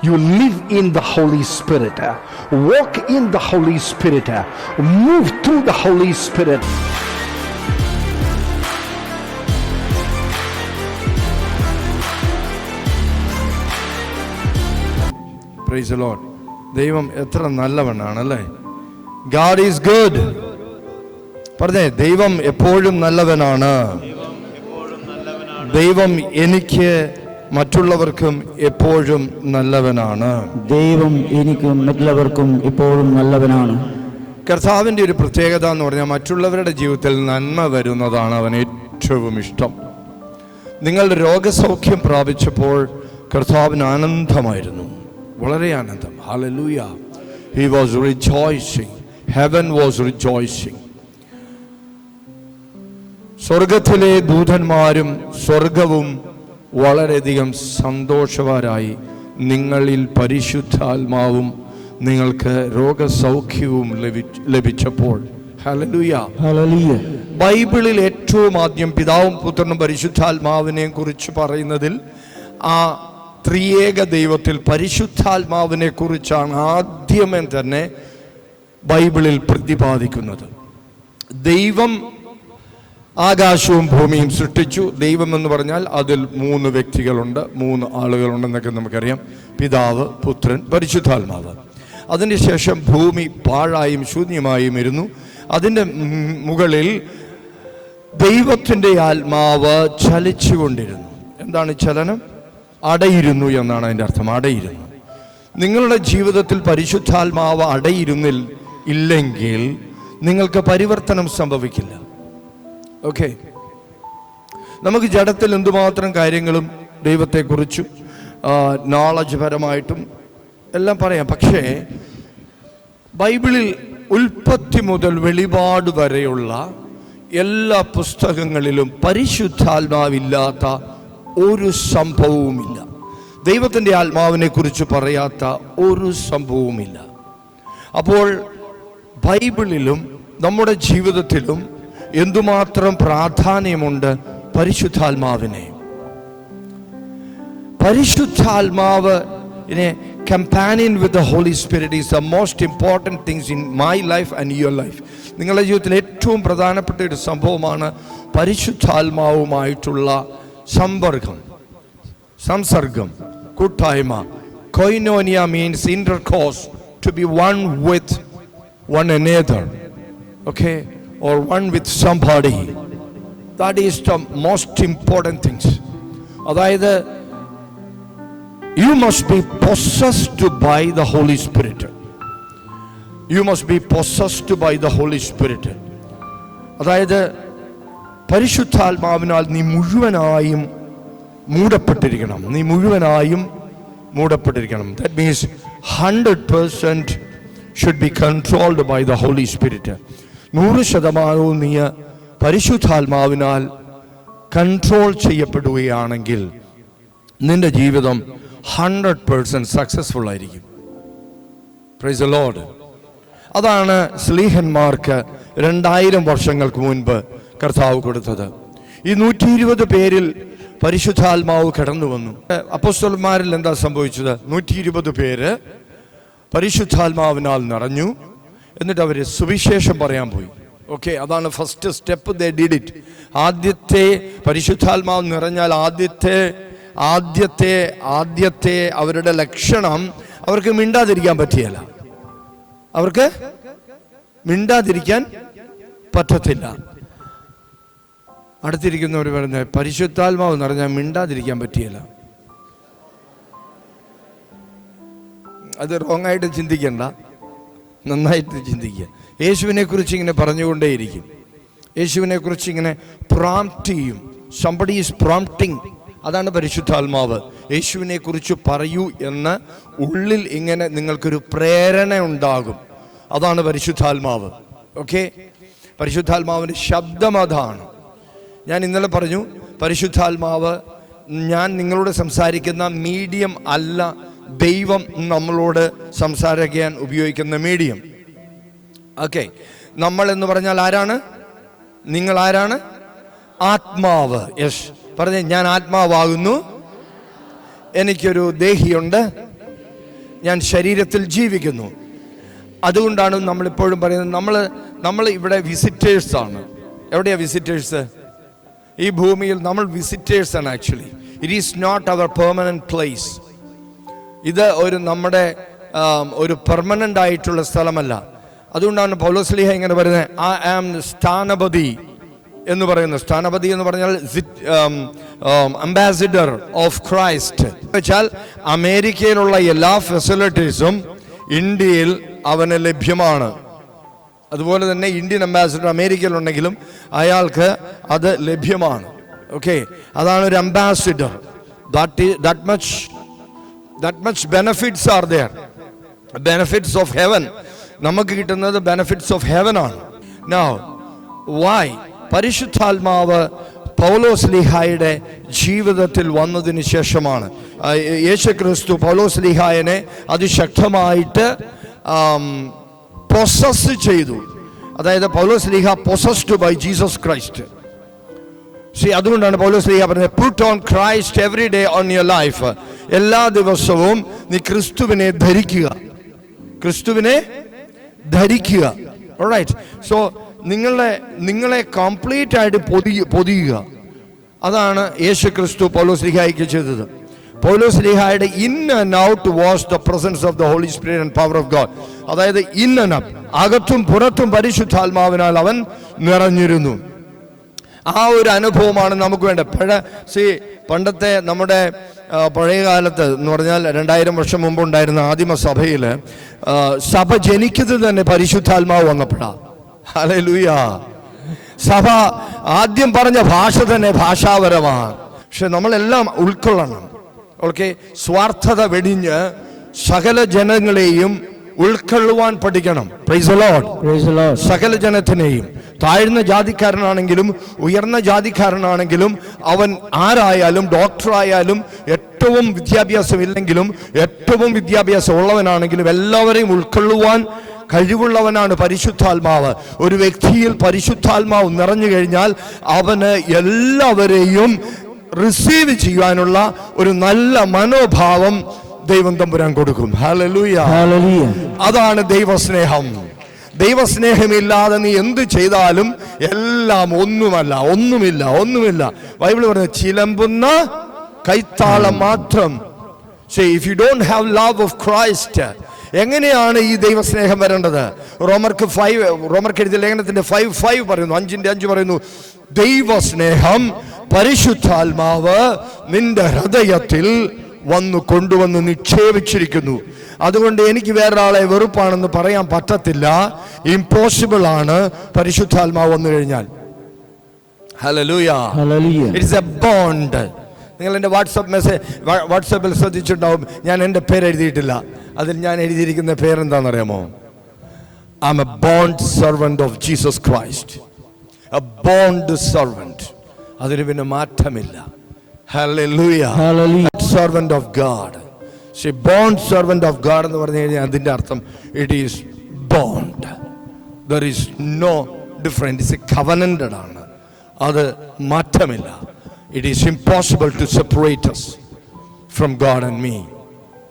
You live in the Holy Spirit. Walk in the Holy Spirit. Move through the Holy Spirit. Praise Lord ദൈവം എത്ര നല്ലവനാണല്ലേ God is good പറഞ്ഞേ ദൈവം എപ്പോഴും നല്ലവനാണ് ദൈവം എനിക്ക് മറ്റുള്ളവർക്കും എപ്പോഴും നല്ലവനാണ്. ദൈവം എനിക്കും മറ്റുള്ളവർക്കും ഇപ്പോഴും നല്ലവനാണ്. കർത്താവിന്റെ ഒരു പ്രത്യേകത എന്ന് പറഞ്ഞാൽ മറ്റുള്ളവരുടെ ജീവിതത്തിൽ നന്മ വരുന്നതാണ് അവൻ ഏറ്റവും ഇഷ്ടം. നിങ്ങൾ രോഗസൗഖ്യം പ്രാപിച്ചപ്പോൾ കർത്താവിന് ആനന്ദമായിരുന്നു. വളരെ ആനന്ദം. Hallelujah he was rejoicing heaven was rejoicing സ്വർഗത്തിലെ ദൂതന്മാരും സ്വർഗവും വളരെയധികം സന്തോഷവാരായി നിങ്ങളിൽ പരിശുദ്ധാത്മാവും നിങ്ങൾക്ക് രോഗസൗഖ്യവും ലഭി- ലഭിച്ചപ്പോൾ. ബൈബിളിൽ ഏറ്റവും ആദ്യം പിതാവും പുത്രനും പരിശുദ്ധാത്മാവിനെയും കുറിച്ച് പറയുന്നതിൽ ആ ത്രിയേക ദൈവത്തിൽ പരിശുദ്ധാത്മാവിനെ കുറിച്ചാണ് ആദ്യമേ തന്നെ ബൈബിളിൽ പ്രതിപാദിക്കുന്നത്. ദൈവം ആകാശവും ഭൂമിയും സൃഷ്ടിച്ചു. ദൈവം എന്ന് പറഞ്ഞാൽ അതിൽ മൂന്ന് വ്യക്തികളുണ്ട് മൂന്ന് ആളുകളുണ്ടെന്നൊക്കെ നമുക്കറിയാം. പിതാവ് പുത്രൻ പരിശുദ്ധാത്മാവ്. അതിനുശേഷം ഭൂമി പാഴായും ശൂന്യമായും ഇരുന്നു. അതിന്റെ മുകളിൽ ദൈവത്തിന്റെ ആത്മാവ് ചലിച്ചുകൊണ്ടിരുന്നു. എന്താണ് ചലനം? അടയിരുന്നു എന്നാണ് അതിന്റെ അർത്ഥം. അടയിരുന്നു. നിങ്ങളുടെ ജീവിതത്തിൽ പരിശുദ്ധാത്മാവ് അടയിരുന്നിൽ ഇല്ലെങ്കിൽ നിങ്ങൾക്ക് പരിവർത്തനം സംഭവിക്കില്ല. ഓക്കെ നമുക്ക് ജഡത്തിൽ എന്തുമാത്രം കാര്യങ്ങളും ദൈവത്തെക്കുറിച്ചും നോളജ് പരമായിട്ടും എല്ലാം പറയാം. പക്ഷേ ബൈബിളിൽ ഉൽപ്പത്തി മുതൽ വെളിപാട് വരെയുള്ള എല്ലാ പുസ്തകങ്ങളിലും പരിശുദ്ധാത്മാവില്ലാത്ത ഒരു സംഭവവുമില്ല. ദൈവത്തിന്റെ ആത്മാവിനെ കുറിച്ച് പറയാത്ത ഒരു സംഭവവുമില്ല. അപ്പോൾ ബൈബിളിലും നമ്മുടെ ജീവിതത്തിലും എന്തുമാത്രം പ്രാധാന്യമുണ്ട് പരിശുദ്ധാത്മാവിനെ? പരിശുദ്ധാത്മാവ് companion with the Holy Spirit is the most important things in my life and your life നിങ്ങളുടെ ജീവിതത്തിൽ ഏറ്റവും പ്രധാനപ്പെട്ട ഒരു സംഭവമാണ് പരിശുദ്ധാത്മാവുമായിട്ടുള്ള സമ്പർക്കം. സംസർഗം കൂട്ടായ്മ. Koinonia means intercourse to be one with one another. Okay? or one with somebody that is the most important things അതായത് you must be possessed by the holy spirit you must be possessed by the holy spirit അതായത് പരിശുദ്ധാത്മാവിനാൽ നീ മുഴുവനായും മൂടപ്പെട്ടിരിക്കണം നീ മുഴുവനായും മൂടപ്പെട്ടിരിക്കണം that means hundred percent should be controlled by the Holy Spirit നൂറ് ശതമാനവും നീ പരിശുദ്ധാത്മാവിനാൽ കൺട്രോൾ ചെയ്യപ്പെടുകയാണെങ്കിൽ നിന്റെ ജീവിതം ഹൺഡ്രഡ് പേഴ്സന്റ് സക്സസ്ഫുൾ ആയിരിക്കും. പ്രൈസ് ലോഡ് അതാണ് സ്ലീഹന്മാർക്ക് രണ്ടായിരം വർഷങ്ങൾക്ക് മുൻപ് കർത്താവ് കൊടുത്തത്. ഈ നൂറ്റി ഇരുപത് പേരിൽ പരിശുദ്ധാത്മാവ് കടന്നു വന്നു. അപ്പോസ്തലന്മാരിൽ എന്താ സംഭവിച്ചത്? നൂറ്റി ഇരുപത് പേര് പരിശുദ്ധാത്മാവിനാൽ നിറഞ്ഞു. എന്നിട്ട് അവർ സുവിശേഷം പറയാൻ പോയി. ഓക്കെ അതാണ് first step they did it ആദ്യത്തെ പരിശുദ്ധാത്മാവ് നിറഞ്ഞാൽ ആദ്യത്തെ ആദ്യത്തെ ആദ്യത്തെ അവരുടെ ലക്ഷണം അവർക്ക് മിണ്ടാതിരിക്കാൻ പറ്റിയല്ല. അവർക്ക് മിണ്ടാതിരിക്കാൻ പറ്റത്തില്ല. അടുത്തിരിക്കുന്നവർ പറഞ്ഞ പരിശുദ്ധാത്മാവ് നിറഞ്ഞാൽ മിണ്ടാതിരിക്കാൻ പറ്റിയല്ല. അത് റോങ് ആയിട്ട് ചിന്തിക്കണ്ട. നന്നായിട്ട് ചിന്തിക്കുക. യേശുവിനെക്കുറിച്ച് ഇങ്ങനെ പറഞ്ഞുകൊണ്ടേയിരിക്കും. യേശുവിനെ കുറിച്ച് ഇങ്ങനെ പ്രോംപ്റ്റ് ചെയ്യും. സംബഡി ഈസ് പ്രോംപ്റ്റിംഗ് അതാണ് പരിശുദ്ധാത്മാവ്. യേശുവിനെക്കുറിച്ച് പറയൂ എന്ന് ഉള്ളിൽ ഇങ്ങനെ നിങ്ങൾക്കൊരു പ്രേരണ ഉണ്ടാകും. അതാണ് പരിശുദ്ധാത്മാവ്. ഓക്കെ പരിശുദ്ധാത്മാവിന്റെ ശബ്ദം അതാണ്. ഞാൻ ഇന്നലെ പറഞ്ഞു പരിശുദ്ധാത്മാവ് ഞാൻ നിങ്ങളോട് സംസാരിക്കുന്ന മീഡിയം അല്ല. ദൈവം നമ്മളോട് സംസാരിക്കാൻ ഉപയോഗിക്കുന്ന മീഡിയം. ഓക്കെ നമ്മൾ എന്ന് പറഞ്ഞാൽ ആരാണ്? നിങ്ങൾ ആരാണ്? ആത്മാവ്. യശ് പറഞ്ഞേ ഞാൻ ആത്മാവാകുന്നു. എനിക്കൊരു ദേഹിയുണ്ട്. ഞാൻ ശരീരത്തിൽ ജീവിക്കുന്നു. അതുകൊണ്ടാണ് നമ്മളിപ്പോഴും പറയുന്നത് നമ്മൾ നമ്മൾ ഇവിടെ വിസിറ്റേഴ്സാണ് എവിടെയാണ് എവിടെയാ വിസിറ്റേഴ്സ് ഈ ഭൂമിയിൽ നമ്മൾ വിസിറ്റേഴ്സ് ആണ് actually it is not our permanent place ഇത് ഒരു നമ്മുടെ ഒരു പെർമനന്റ് ആയിട്ടുള്ള സ്ഥലമല്ല. അതുകൊണ്ടാണ് പൗലോസ്ലിഹ ഇങ്ങനെ പറയുന്നത് ഐ ആം സ്ഥാനപതി എന്ന് പറയുന്നു സ്ഥാനപതി എന്ന് പറഞ്ഞാൽ അംബാസിഡർ ഓഫ് ക്രൈസ്റ്റ് വെച്ചാൽ അമേരിക്കയിലുള്ള എല്ലാ ഫെസിലിറ്റീസും ഇന്ത്യയിൽ അവന് ലഭ്യമാണ്. അതുപോലെ തന്നെ ഇന്ത്യൻ അംബാസിഡർ അമേരിക്കയിലുണ്ടെങ്കിലും അയാൾക്ക് അത് ലഭ്യമാണ്. ഓക്കെ അതാണ് ഒരു ambassador that that much that much benefits are there benefits of heaven നമുക്ക് കിട്ടുന്നത് ബെനഫിറ്റ്സ് ഓഫ് ഹെവൻ ആണ്. നൗ വായ് പരിശുദ്ധാത്മാവ് പൗലോസ് ലിഹായുടെ ജീവിതത്തിൽ വന്നതിന് ശേഷമാണ്. യേശു ക്രിസ്തു പൗലോസ് ലിഹായനെ അതിശക്തമായിട്ട് പ്രൊസസ് ചെയ്തു. അതായത് പൗലോസ് ലിഹ possessed by Jesus Christ see അതുകൊണ്ടാണ് പൗലോസ് ലിഹ പറഞ്ഞത് put on Christ every day on your life എല്ലാ ദിവസവും നീ ക്രിസ്തുവിനെ ധരിക്കുക. ക്രിസ്തുവിനെ ധരിക്കുക. സോ നിങ്ങളെ നിങ്ങളെ കംപ്ലീറ്റ് ആയിട്ട് പൊതി പൊതിയുക. അതാണ് യേശു ക്രിസ്തു പൗലോസ് ശ്രീഹായിക്ക് ചെയ്തത്. Paulose ശ്രീഹായുടെ in and out was the presence of the Holy Spirit and power of God അതായത് ഇൻ ആൻഡ് അകത്തും പുറത്തും പരിശുദ്ധാത്മാവിനാൽ അവൻ നിറഞ്ഞിരുന്നു. ആ ഒരു അനുഭവമാണ് നമുക്ക് വേണ്ടത്. പഴ സി പണ്ടത്തെ നമ്മുടെ പഴയ കാലത്ത് എന്ന് പറഞ്ഞാൽ രണ്ടായിരം വർഷം മുമ്പ് ഉണ്ടായിരുന്ന ആദിമ സഭയിൽ സഭ ജനിക്കുന്നത് തന്നെ പരിശുദ്ധാത്മാവ് വന്നപ്പോഴാ. അല്ലെ സഭ ആദ്യം പറഞ്ഞ ഭാഷ തന്നെ ഭാഷാപരമാണ്. പക്ഷെ നമ്മളെല്ലാം ഉൾക്കൊള്ളണം. ഓക്കെ? സ്വാർത്ഥത വെടിഞ്ഞ് സകല ജനങ്ങളെയും ഉൾക്കൊള്ളുവാൻ പഠിക്കണം. സകല ജനത്തിനെയും. താഴ്ന്ന ജാതിക്കാരനാണെങ്കിലും ഉയർന്ന ജാതിക്കാരനാണെങ്കിലും അവൻ ആരായാലും ഡോക്ടറായാലും ഏറ്റവും വിദ്യാഭ്യാസം ഇല്ലെങ്കിലും ഏറ്റവും വിദ്യാഭ്യാസം ഉള്ളവനാണെങ്കിലും എല്ലാവരെയും ഉൾക്കൊള്ളുവാൻ കഴിവുള്ളവനാണ് പരിശുദ്ധാത്മാവ്. ഒരു വ്യക്തിയിൽ പരിശുദ്ധാത്മാവ് നിറഞ്ഞു കഴിഞ്ഞാൽ അവന് എല്ലാവരെയും റിസീവ് ചെയ്യാനുള്ള ഒരു നല്ല മനോഭാവം ദൈവം തമ്പുരാൻ കൊടുക്കും. Hallelujah. അതാണ് ദൈവസ്നേഹം. ദൈവസ്നേഹമില്ലാതെ നീ എന്ത് ചെയ്താലും എല്ലാം ഒന്നുമല്ല ഒന്നുമില്ല ഒന്നുമില്ല. ബൈബിൾ പറഞ്ഞ ചിലമ്പുന്ന കൈത്താളം മാത്രം. If you don't have love of Christ എങ്ങനെയാണ് ഈ ദൈവസ്നേഹം വരേണ്ടത്? റോമർക്ക് ഫൈവ് റോമർക്ക് എഴുതിയ ലേഖനത്തിന്റെ ഫൈവ് ഫൈവ് പറയുന്നു. അഞ്ചിന്റെ അഞ്ച് പറയുന്നു ദൈവസ്നേഹം പരിശുദ്ധാത്മാവ് നിന്റെ ഹൃദയത്തിൽ വന്നു കൊണ്ടുവന്ന് നിക്ഷേപിച്ചിരിക്കുന്നു. അതുകൊണ്ട് എനിക്ക് വേറൊരാളെ വെറുപ്പാണെന്ന് പറയാൻ പറ്റത്തില്ല. ഇമ്പോസിബിൾ ആണ്. പരിശുദ്ധാത്മാവ് വന്നു കഴിഞ്ഞാൽ. ഇറ്റ്സ് എ ബോണ്ട് നിങ്ങൾ എന്റെ വാട്സപ്പ് മെസ്സേജ് വാട്സപ്പിൽ ശ്രദ്ധിച്ചിട്ടുണ്ടാവും. ഞാൻ എന്റെ പേര് എഴുതിയിട്ടില്ല. അതിൽ ഞാൻ എഴുതിയിരിക്കുന്ന പേരെന്താണെന്നറിയാമോ? I am a bond servant of Jesus Christ a bond servant അതിന് പിന്നെ മാറ്റമില്ല. Hallelujah. Servant of God she bond servant of God എന്ന് പറഞ്ഞു കഴിഞ്ഞാൽ അതിന്റെ അർത്ഥം it is bond there is no different is a covenanted ആണ്. അത് മാറ്റമില്ല. It is impossible to separate us from God and me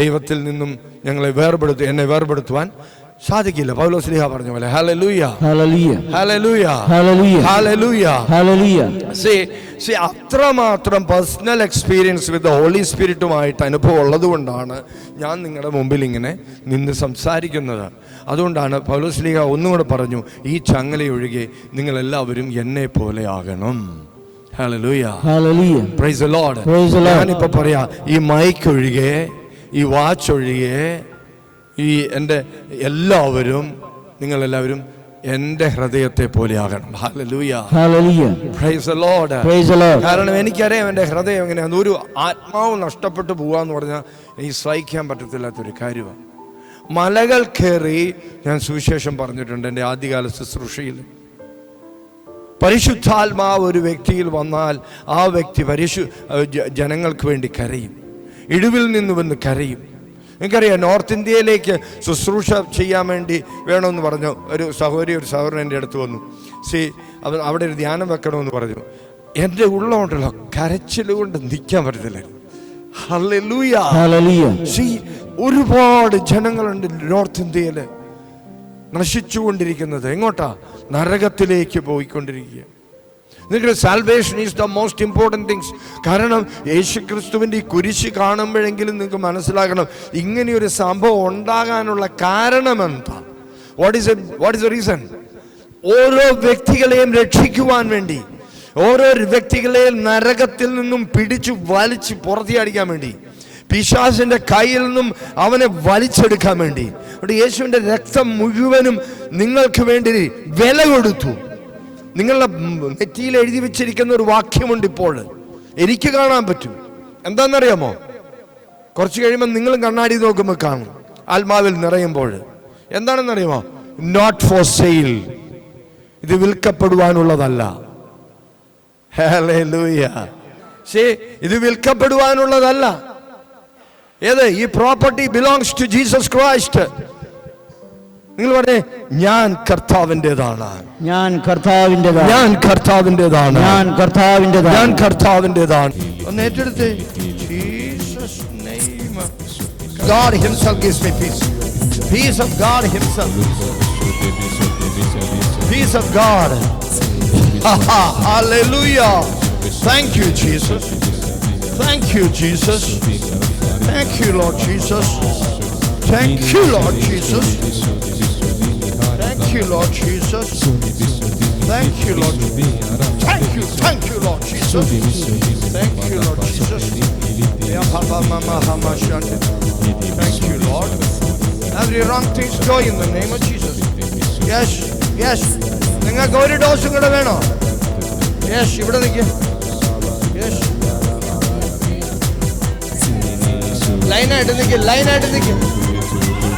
ദൈവത്തിൽ നിന്നും ഞങ്ങളെ വേർപെടുത്തു എന്നെ വേർപെടുത്തുവാൻ സാധിക്കില്ല. പൗലോസ്ലിഹ പറഞ്ഞ പോലെ. Hallelujah. Hallelujah. Hallelujah. Hallelujah. Hallelujah. Hallelujah. See see അത്രമാത്രം പേഴ്സണൽ എക്സ്പീരിയൻസ് വിത്ത് ഹോളി സ്പിരിറ്റുമായിട്ട് അനുഭവം ഉള്ളത് കൊണ്ടാണ് ഞാൻ നിങ്ങളുടെ മുമ്പിൽ ഇങ്ങനെ നിന്ന് സംസാരിക്കുന്നത്. അതുകൊണ്ടാണ് പൗലശ്ലീഹ ഒന്നും കൂടെ പറഞ്ഞു ഈ ചങ്ങലയൊഴികെ നിങ്ങളെല്ലാവരും എന്നെ പോലെ ആകണം. ഹല്ലേലൂയ. ഞാനിപ്പോ പറയാ ഈ മൈക്ക് ഒഴികെ ഈ വാച്ച് ഒഴികെ ഈ എന്റെ എല്ലാവരും നിങ്ങളെല്ലാവരും എന്റെ ഹൃദയത്തെ പോലെ ആകണം. കാരണം എനിക്കറിയാം എന്റെ ഹൃദയം എങ്ങനെയാണ് ഒരു ആത്മാവ് നഷ്ടപ്പെട്ടു പോവാന്ന് പറഞ്ഞാൽ എനിക്ക് സഹിക്കാൻ പറ്റത്തില്ലാത്തൊരു കാര്യമാണ് മലകൾ കയറി ഞാൻ സുവിശേഷം പറഞ്ഞിട്ടുണ്ട് എന്റെ ആദ്യകാല ശുശ്രൂഷയിൽ. പരിശുദ്ധാത്മാവ് ഒരു വ്യക്തിയിൽ വന്നാൽ ആ വ്യക്തി പരിശു ജനങ്ങൾക്ക് വേണ്ടി കരയും. ഇടിവിൽ നിന്ന് വന്ന് കരയും. എനിക്കറിയാം നോർത്ത് ഇന്ത്യയിലേക്ക് ശുശ്രൂഷ ചെയ്യാൻ വേണ്ടി വേണമെന്ന് പറഞ്ഞു. ഒരു സഹോദരി ഒരു സഹോദരൻ എന്റെ അടുത്ത് വന്നു. സി അവ അവിടെ ഒരു ധ്യാനം വെക്കണമെന്ന് പറഞ്ഞു. എന്റെ ഉള്ളമുണ്ടല്ലോ കരച്ചിൽ കൊണ്ട് നിൽക്കാൻ പറ്റത്തില്ല. ഹല്ലേലൂയ. Hallelujah. See, ഒരുപാട് ജനങ്ങളുണ്ട് നോർത്ത് ഇന്ത്യയിൽ നശിച്ചുകൊണ്ടിരിക്കുന്നത്. എങ്ങോട്ടാ? നരകത്തിലേക്ക് പോയിക്കൊണ്ടിരിക്കുക നിങ്ങളുടെ salvation is the most important things കാരണം യേശു ക്രിസ്തുവിന്റെ ഈ കുരിശ് കാണുമ്പോഴെങ്കിലും നിങ്ങൾക്ക് മനസ്സിലാക്കണം ഇങ്ങനെയൊരു സംഭവം ഉണ്ടാകാനുള്ള കാരണം എന്താ? What is what is a reason ഓരോ വ്യക്തികളെയും രക്ഷിക്കുവാൻ വേണ്ടി ഓരോ വ്യക്തികളെയും നരകത്തിൽ നിന്നും പിടിച്ചു വലിച്ച് പുറത്തിയടിക്കാൻ വേണ്ടി പിശാസിന്റെ കയ്യിൽ നിന്നും അവനെ വലിച്ചെടുക്കാൻ വേണ്ടി അവിടെ യേശുവിന്റെ രക്തം മുഴുവനും നിങ്ങൾക്ക് വേണ്ടി വില കൊടുത്തു. നിങ്ങളുടെ നെറ്റിയിൽ എഴുതി വെച്ചിരിക്കുന്ന ഒരു വാക്യമുണ്ട് ഇപ്പോൾ. എനിക്ക് കാണാൻ പറ്റും. എന്താണെന്നറിയാമോ? കുറച്ച് കഴിയുമ്പോൾ നിങ്ങളും കണ്ണാടി നോക്കുമ്പോൾ കാണും. ആത്മാവിൽ നിറയുമ്പോൾ. എന്താണെന്നറിയാമോ? നോട്ട് ഫോർ സെയിൽ ഇത് വിൽക്കപ്പെടുവാനുള്ളതല്ല. ഇത് വിൽക്കപ്പെടുവാനുള്ളതല്ല. ഏത്? ഈ property belongs to Jesus Christ നിങ്ങൾ പറഞ്ഞേ ഞാൻ കർത്താവിൻ്റെതാണ് ഞാൻ കർത്താവിൻ്റെതാണ് ഞാൻ കർത്താവിൻ്റെതാണ് ഞാൻ ഞാൻ കർത്താവിൻ്റെതാണ് കർത്താവിൻ്റെതാണ് ഒന്ന് ഏറ്റെടുത്ത് Jesus name God himself gives me peace. Peace of God himself. Peace of God. Hallelujah. Thank you, Jesus. Thank you, Jesus. Thank you, Lord Jesus. Thank you, Lord Jesus. Thank you, Lord Jesus. Thank you, Lord. Thank you, thank you, Lord Jesus. Thank you, Lord Jesus. Yeah, Papa, Mama, Hama, Shanti. Thank you, Lord. Every wrong things go in the name of Jesus. Yes, yes. നിങ്ങൾക്ക് ഒരു ഡോസും കൂടെ വേണോ yes ഇവിടെ നിൽക്കുക yes ലൈനായിട്ട് നിൽക്കുക ലൈനായിട്ട് നിൽക്കുക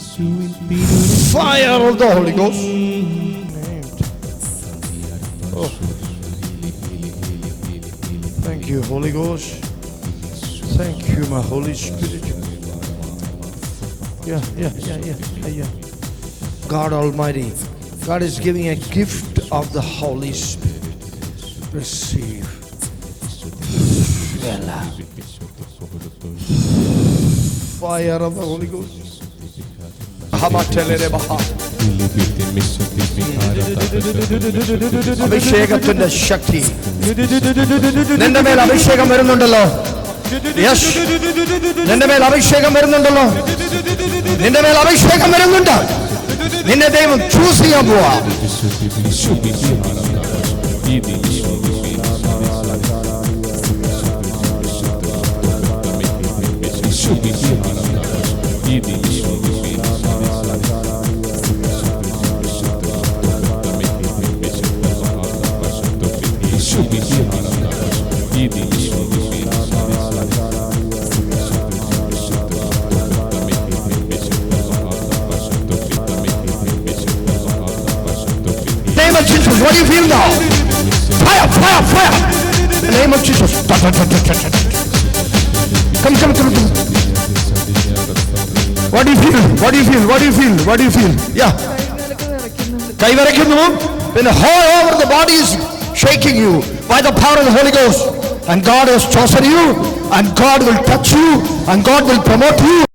Fire of the Holy Ghost. Oh. Thank you, Holy Ghost. Thank you, my Holy Spirit. Yeah, yeah, yeah, yeah, yeah. God Almighty, God is giving a gift of the Holy Spirit. Receive. Fire of the Holy Ghost. അഭിഷേകത്തിന്റെ ശക്തി. നിന്റെ മേൽ അഭിഷേകം വരുന്നുണ്ടല്ലോ. യശ് നിന്റെ മേൽ അഭിഷേകം വരുന്നുണ്ടല്ലോ. നിന്റെ മേൽ അഭിഷേകം വരുന്നുണ്ട്. നിന്നെ ദൈവം ചൂസ് ചെയ്യാൻ പോവാ. name of Jesus what do you feel now fire fire fire In the name of Jesus Ta, ta, ta, ta, ta, ta, ta. come come come come what do you feel what do you feel what do you feel what do you feel yeah കൈവരയ്ക്കുന്നു പിന്നെ whole over the body is shaking you by the power of the Holy Ghost. And God has chosen you and God will touch you and God will promote you